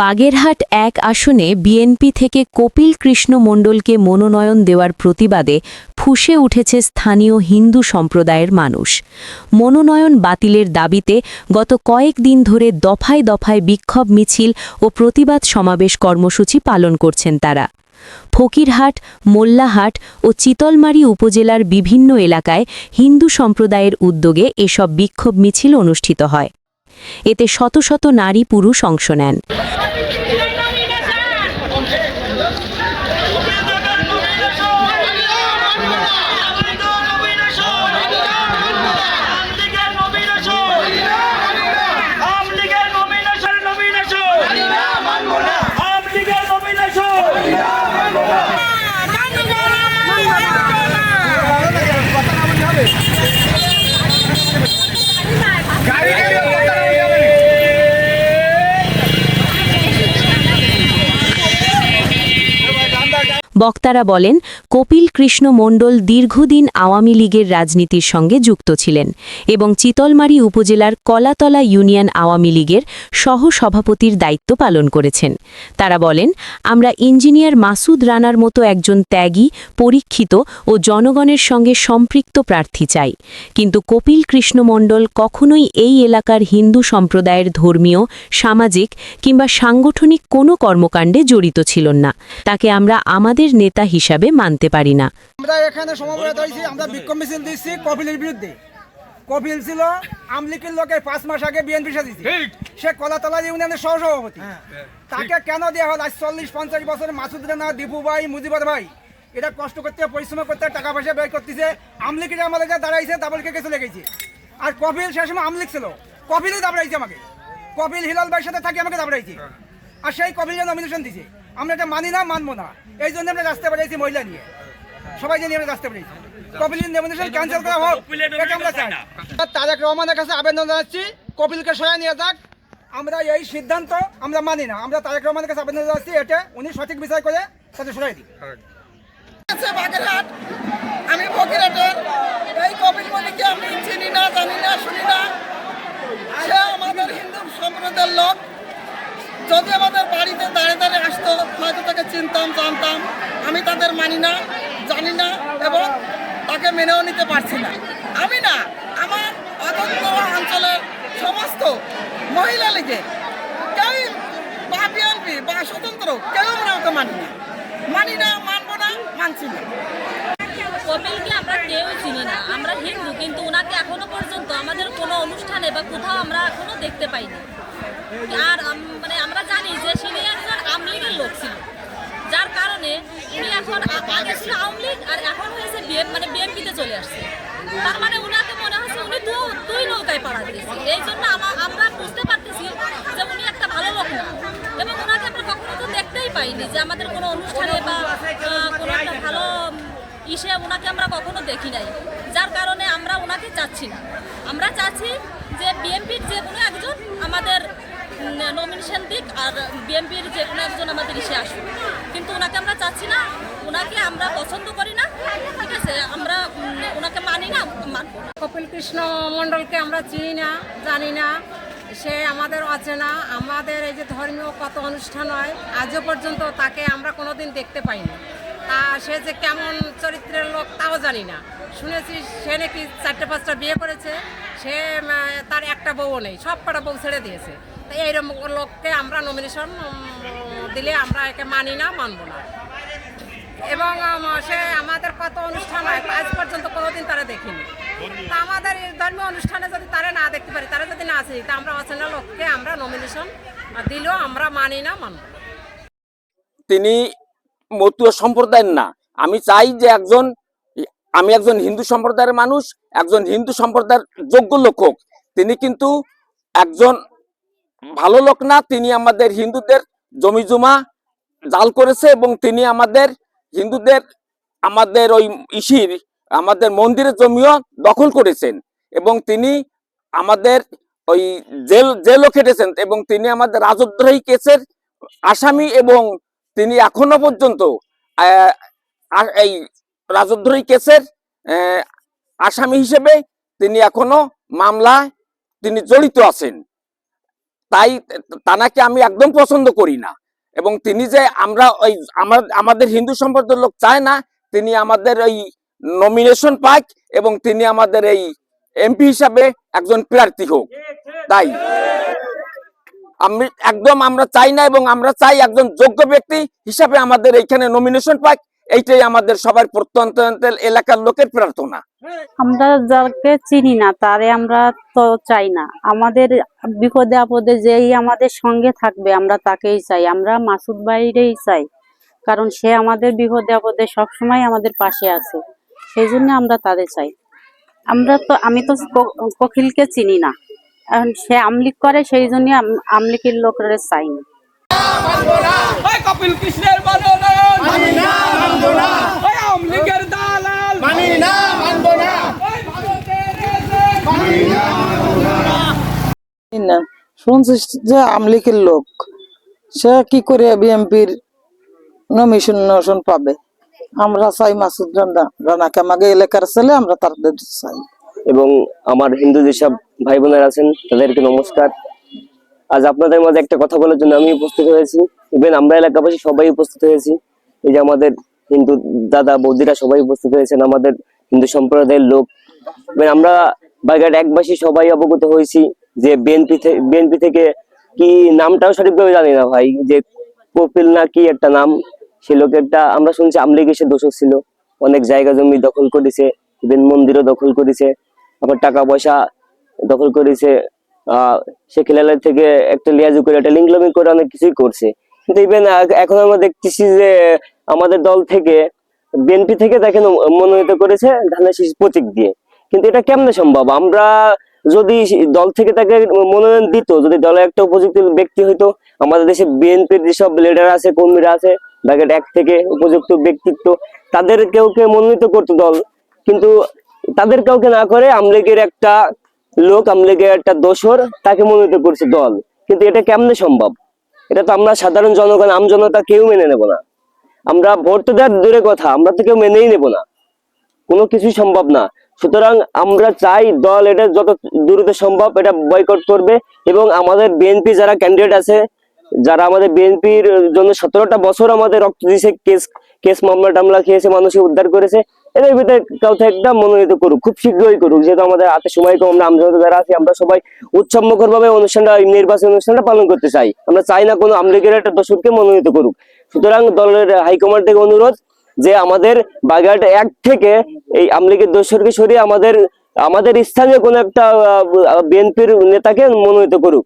বাগেরহাট এক আসনে বিএনপি থেকে কপিল কৃষ্ণ মণ্ডলকে মনোনয়ন দেওয়ার প্রতিবাদে ফুসে উঠেছে স্থানীয় হিন্দু সম্প্রদায়ের মানুষ। মনোনয়ন বাতিলের দাবিতে গত কয়েক দিন ধরে দফায় দফায় বিক্ষোভ মিছিল ও প্রতিবাদ সমাবেশ কর্মসূচি পালন করছেন তারা। ফকিরহাট, মোল্লাহাট ও চিতলমারি উপজেলার বিভিন্ন এলাকায় হিন্দু সম্প্রদায়ের উদ্যোগে এসব বিক্ষোভ মিছিল অনুষ্ঠিত হয়। এতে শত শত নারী পুরুষ অংশ নেন। বক্তারা বলেন, কপিল কৃষ্ণ মণ্ডল দীর্ঘদিন আওয়ামী লীগের রাজনীতির সঙ্গে যুক্ত ছিলেন এবং চিতলমারি উপজেলার কলাতলা ইউনিয়ন আওয়ামী লীগের সহ-সভাপতির দায়িত্ব পালন করেছেন। তারা বলেন, আমরা ইঞ্জিনিয়ার মাসুদ রানার মতো একজন ত্যাগী, পরীক্ষিত ও জনগণের সঙ্গে সম্পৃক্ত প্রার্থী চাই। কিন্তু কপিল কৃষ্ণ মণ্ডল কখনোই এই এলাকার হিন্দু সম্প্রদায়ের ধর্মীয়, সামাজিক কিংবা সাংগঠনিক কোনো কর্মকাণ্ডে জড়িত ছিলেন না। তাকে আমরা আমাদের নেতা হিসাবে মানতে পারি না। আমরা এখানে সমবেত হয়েছি আমরা বিক্ষোভ মিছিল দিচ্ছি কপিলের বিরুদ্ধে। কপিল ছিল আমলিকের লোকে পাঁচ মাস আগে বিএনপি সাজিয়েছে। সে কলাতলা ইউনিয়নের সহসভাপতি। তাকে কেন দেওয়া হল? আজ চল্লিশ পঞ্চাশ বছর মাসুদ রানা দীপু ভাই মুজিবর ভাই এটা কষ্ট করতে পরিশ্রম করতে টাকা পয়সা ব্যয় করতেছে। আমলিকের আমাদের দাঁড়াইছে ডাবল কেকে চলে গেছে আর কপিল সে সময় আমলিক ছিল। কপিলই দাবড়াইছে আমাকে। কপিল হিলাল ভাইয়ের সাথে থাকি আমাকে দাবড়াইছে আর সেই কপিলের নমিনেশন দিছে। আমরা এটা মানি না মানবো না। এই জন্য আমরা রাস্তায় বেরিয়েছি মহিলা নিয়ে। সবাই জানি আমরা রাস্তায় বেরিয়েছি কপিলের নমিনেশন ক্যান্সেল করা হোক এটা আমরা চাই। তারেক রহমানের কাছে আবেদন জানাচ্ছি কপিলকে সরাই নিয়ে যাক। আমরা এই সিদ্ধান্ত আমরা মানি না। আমরা তারেক রহমানের কাছে আবেদন জানাচ্ছি এটা উনি সঠিক বিচার করে তাদের সরাই দিই বাগেরহাট। আমি ফকিরহাটের এই কপিল মণিকে আমি চিনি না জানি না শুনি না। সে আমাদের হিন্দু সম্প্রদায়ের লোক। যদি আমাদের বাড়িতে দাঁড়িয়ে দাঁড়িয়ে চিনতাম, জানতাম। আমি তাদের মানি না, জানি না এবং তাকে মেনেও নিতে পারছি না। আমি না, আমার অতন্ত্র অঞ্চলের সমস্ত মহিলা লীগে কেউ বা বিএনপি বা স্বতন্ত্র কেউ আমরা ওকে মানি না। মানি না, মানবো না, মানছি না। কপিলকে আমরা কেউ চিনি না? আমরা হিন্দু, কিন্তু ওনাকে এখনও পর্যন্ত আমাদের কোনো অনুষ্ঠানে বা কোথাও আমরা এখনও দেখতে পাইনি। আর মানে আমরা জানি যে তিনি একজন আমলিগের লোক ছিল। যার কারণে উনি এখন আগে ছিল আওয়ামী লীগ আর এখন হয়েছে বিএম মানে বিএনপিতে চলে আসছে। তার মানে উনাকে মনে হচ্ছে উনি দু দুই নৌকায় পাড়া দিয়েছে। এই জন্য আমা- আমরা বুঝতে পারতেছি যে উনি একটা ভালো লোক না। এবং ওনাকে আমরা কখনো তো দেখতেই পাইনি যে আমাদের কোনো অনুষ্ঠানে বা কোনো একটা ভালো ইসে ওনাকে আমরা কখনো দেখি নাই। যার কারণে আমরা ওনাকে চাচ্ছি না। আমরা চাচ্ছি যে বিএনপির যে কোনো একজন আমাদের নমিনেশন দিক আর বিএনপির যে কোনো একজন আমাদের ইসে আসুক। কিন্তু ওনাকে আমরা চাচ্ছি না, ওনাকে আমরা পছন্দ করি না, ঠিক আছে? আমরা ওনাকে মানি না কপিল কৃষ্ণ মণ্ডলকে আমরা চিনি না, জানি না। সে আমাদের অচেনা। আমাদের এই যে ধর্মীয় কত অনুষ্ঠান হয়, আজও পর্যন্ত তাকে আমরা কোনোদিন দেখতে পাইনি। তা সে যে কেমন চরিত্রের লোক তাও জানি না। শুনেছি সে নাকি চারটে পাঁচটা বিয়ে করেছে। সে তার একটা বউও নেই সব কটা বউ ছেড়ে দিয়েছে। তাই এইরকম লোককে আমরা নমিনেশন দিলে আমরা একে মানি না, মানব না। এবং সে আমাদের কত অনুষ্ঠান হয়, আজ পর্যন্ত কোনোদিন তারা দেখিনি। তা আমাদের ধর্মীয় অনুষ্ঠানে যদি তারা না দেখতে পারি, তারা যদি না আসে, তা আমরা অচেনা লোককে আমরা নমিনেশন দিলেও আমরা মানি না, মানব তিনি মতুয়া সম্প্রদায়ের না। আমি চাই যে একজন, আমি একজন হিন্দু সম্প্রদায়ের মানুষ, একজন হিন্দু সম্প্রদায়ের যোগ্য লোক তিনি কিন্তু একজন ভালো লোক না, তিনি আমাদের হিন্দুদের জমি জমা জাল করেছে এবং তিনি আমাদের হিন্দুদের, আমাদের ওই ইসির, আমাদের মন্দিরের জমিও দখল করেছেন এবং তিনি আমাদের ওই জেল, জেলও কেটেছেন এবং তিনি আমাদের রাজদ্রোহী কেসের আসামি এবং তিনি এখনও পর্যন্ত এই রাজদ্রোহী কেসের আসামি হিসেবে তিনি এখনও মামলায় তিনি জড়িত আছেন। তাই তানাকে আমি একদম পছন্দ করি না। এবং তিনি যে আমরা ওই আমাদের হিন্দু সম্প্রদায়ের লোক চায় না, তিনি আমাদের ওই নমিনেশন পাক এবং তিনি আমাদের এই এমপি হিসাবে একজন প্রার্থী হোক। তাই আমি একদম আমরা চাই না এবং আমরা চাই একজন যোগ্য ব্যক্তি হিসাবে আমাদের এইখানে নমিনেশন পাক এইটাই আমাদের সবার প্রত্যন্ত এলাকার লোকের প্রার্থনা। আমরা যাকে চিনি না তারে আমরা তো চাই না। আমাদের বিপদে আপদে যেই আমাদের সঙ্গে থাকবে আমরা তাকেই চাই। আমরা মাসুদ ভাইরেই চাই কারণ সে আমাদের বিপদে আপদে সবসময় আমাদের পাশে আছে। সেই জন্য আমরা তাদের চাই। আমরা তো আমি তো ক- কোকিলকে চিনি না। এখন সে আমলিক করে সেই জন্য আমলিকের লোকের চাই না। কপিল কৃষ্ণের মানি না মানব না। আওয়ামী লীগের দালাল। মানি না মানব না। না শুনছিস যে আমলিকের লোক সে কি করে বিএমপির নমিনেশন পাবে? আমরা চাই মাসুদ রানা রানাকে আমাকে এলাকার ছেলে আমরা তাদের চাই। এবং আমার হিন্দু যেসব ভাই বোনেরা আছেন তাদেরকে নমস্কার। আজ আপনাদের মাঝে একটা কথা বলার জন্য আমি উপস্থিত হয়েছি। ইভেন আমরা এলাকাবাসী সবাই উপস্থিত হয়েছি। এই যে আমাদের হিন্দু দাদা বৌদিরা সবাই উপস্থিত হয়েছেন, আমাদের হিন্দু সম্প্রদায়ের লোক। আমরা বাগেরহাট একবাসী সবাই অবগত হয়েছি যে বিএনপি বিএনপি থেকে কি নামটাও সঠিকভাবে জানি না ভাই, যে কপিল না কি একটা নাম, সে লোকেরটা আমরা শুনছি আমলিগ এসে দোষক ছিল। অনেক জায়গা জমি দখল করেছে, ইভেন মন্দিরও দখল করেছে, আবার টাকা পয়সা দখল করেছে। আহ সে খেলালের থেকে একটা লিয়াজু করে একটা লিঙ্গলমি করে অনেক কিছুই করছে। ইভেন এখন আমরা দেখতেছি যে আমাদের দল থেকে, বিএনপি থেকে তাকে মনোনীত করেছে ধানের শীষ প্রতীক দিয়ে। কিন্তু এটা কেমনে সম্ভব? আমরা যদি দল থেকে তাকে মনোনয়ন দিত, যদি দলে একটা উপযুক্ত ব্যক্তি হইতো, আমাদের দেশে বিএনপির যেসব লিডার আছে, কর্মীরা আছে বাগেট এক থেকে উপযুক্ত ব্যক্তিত্ব তাদের কেউ কে মনোনীত করতো দল? কিন্তু তাদের কাউকে না করে আমলেগের একটা লোক, আমলেগের একটা দোসর তাকে মনোনীত করছে দল। কিন্তু এটা কেমনে সম্ভব? এটা তো আমরা সাধারণ জনগণ, আম জনতা কেউ মেনে নেব না। আমরা ভোট তো দেওয়ার দূরে কথা, আমরা তো কেউ মেনেই নেব না। কোনো কিছুই সম্ভব না। সুতরাং আমরা চাই দল এটা যত দ্রুত সম্ভব এটা বয়কট করবে এবং আমাদের বিএনপি যারা ক্যান্ডিডেট আছে, যারা আমাদের বিএনপির জন্য সতেরোটা বছর আমাদের রক্ত দিয়েছে, কেস কেস মামলা টামলা খেয়েছে, মানুষকে উদ্ধার করেছে এদের ভিতরে কাউকে একটা মনোনীত করুক, খুব শীঘ্রই করুক। যেহেতু আমাদের হাতে সময় কম আমরা আমজনতা যারা আছি, আমরা সবাই উৎসবমুখর ভাবে অনুষ্ঠানটা নির্বাচন অনুষ্ঠানটা পালন করতে চাই। আমরা চাই না কোনো আমলিগের একটা দোষরকে মনোনীত করুক। সুতরাং দলের হাইকমান্ড থেকে অনুরোধ যে আমাদের বাগেরহাট এক থেকে এই আমলিগের দোষরকে সরিয়ে আমাদের আমাদের স্থানীয় কোন একটা বিএনপির নেতাকে মনোনীত করুক।